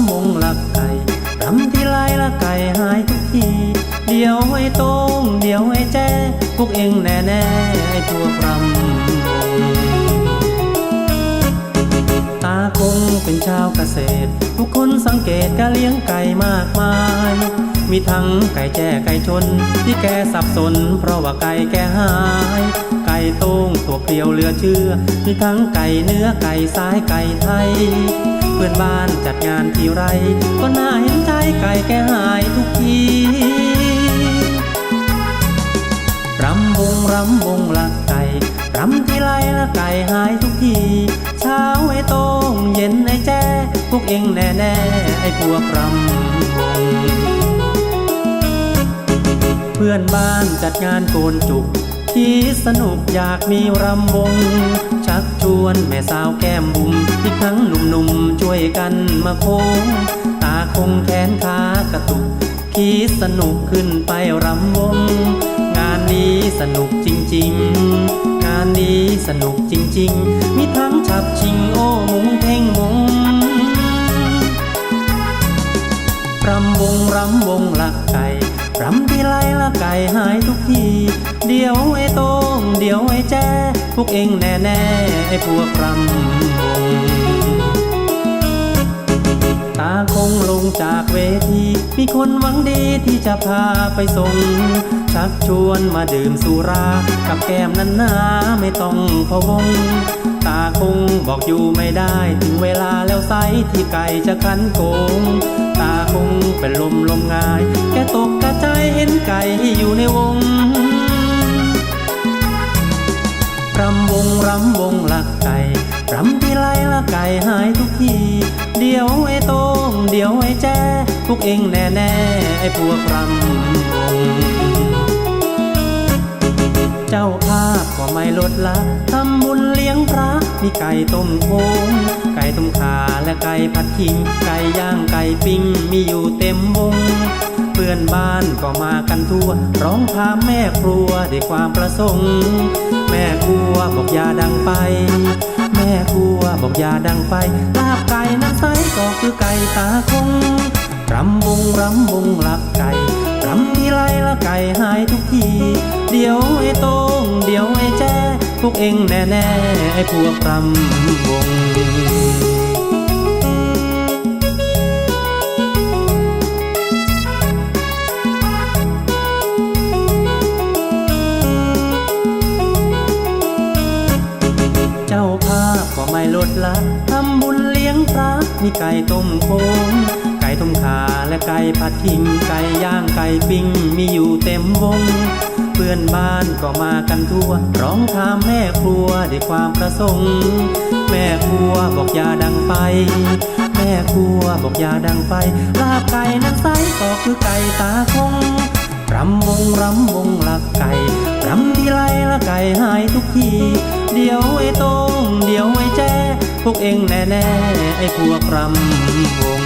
ำวงลักไก่รำที่ไรละไก่หายทุกที เดี๋ยวไอ้โต้งเดี๋ยวไอ้แจ้พวกเองแน่แน่ไอ้พวกรำวงตาคงเป็นชาวเกษตร ทุกคนสังเกตการเลี้ยงไก่มากมาย มีทั้งไก่แจ้ไก่ชน ที่แกสับสน เพราะว่าไก่แกหาย โต้งตัวเปลี่ยวเหลือเชื่อ มีทั้งไก่เนื้อไก่สายไก่ไทย เพื่อนบ้านจัดงานที่ไร ก็น่าเห็นใจไก่แกหายทุกทีรำวงรำวงละไก่รำที่ไรละไก่หายทุกที เช้าไอ้โต้งเย็นไอ้แจ้พวกเองแน่แน่ไอ้พวกรำวง เพื่อนบ้านจัดงานโกนจุก ที่สนุกอยากมีรำวง ชักชวนแม่สาวแก้มบุมอีกทั้งหนุ่มๆช่วยกันมาโค้ง ตาคงแขนขากระตุก คิดสนุกขึ้นไปรำวง งานนี้สนุกจริง ๆ งานนี้สนุกจริง ๆ มีทั้งฉับชิงโอ้มุงเพ่งมงรำวงรำวงลักไก่ รำที่ไรละไก่หายทุกที เดี๋ยวไอ้โต้งเดี๋ยวไอ้แจ้ พวกเองแน่แน่ไอ้พวกรำวงตาคงลงจากเวที มีคนหวังดีที่จะพาไปส่ง ชักชวนมาดื่มสุรา กับแก้มนั้นนาไม่ต้องพะวง ตาคงบอกอยู่ไม่ได้ถึงเวลาแล้วไซที่ไก่จะคันโกง ตาคงเป็นลมลมงายแกตก ใจเห็นไก่อยู่ในวงรำวงรำวงลักไก่รำที่ไรละไก่หายทุกที เดี๋ยวไอ้โต้งเดี๋ยวไอ้แจ้พวกเองแน่แน่ไอ้พวกรำวง เจ้าภาพก็ไม่ลดละทำบุญเลี้ยงพระ มีไก่ต้มโค้งไก่ต้มขาและไก่ผัดขิง ไก่ย่างไก่ปิ้งมีอยู่เต็ม อนบ้านก็มากันทั่ว ร้องพาแม่ครัวด้วยความประสงค์ แม่ครัวบอกอย่าดังไป แม่ครัวบอกอย่าดังไปลาบไก่น้ำใสก็คือไก่ตาคงรำวงรำวงลักไก่รำที่ไรละไก่หายทุกที เดี๋ยวไอ้โต้งเดี๋ยวไอ้แจ้พวกเองแน่แน่ไอ้พวกรำวง ไม่ลดละทำบุญเลี้ยงพระมีไก่ต้มโค้งไก่ต้มขาและไก่ผัดขิงไก่ย่างไก่ปิ้งมีอยู่เต็มวง เพื่อนบ้านก็มากันทั่ว ร้องถามแม่ครัวด้วยความประสงค์ แม่ครัวบอกอย่าดังไป แม่ครัวบอกอย่าดังไป ลาบไก่นั้นไซก็คือไก่ตาคงรำวงรำวงลักไก่รำที่ไรละไก่หายทุกที เดี๋ยวไอ้โต้งเดี๋ยวไอ้แจ้ พวกเองแน่แน่ๆไอ้พวกรำวง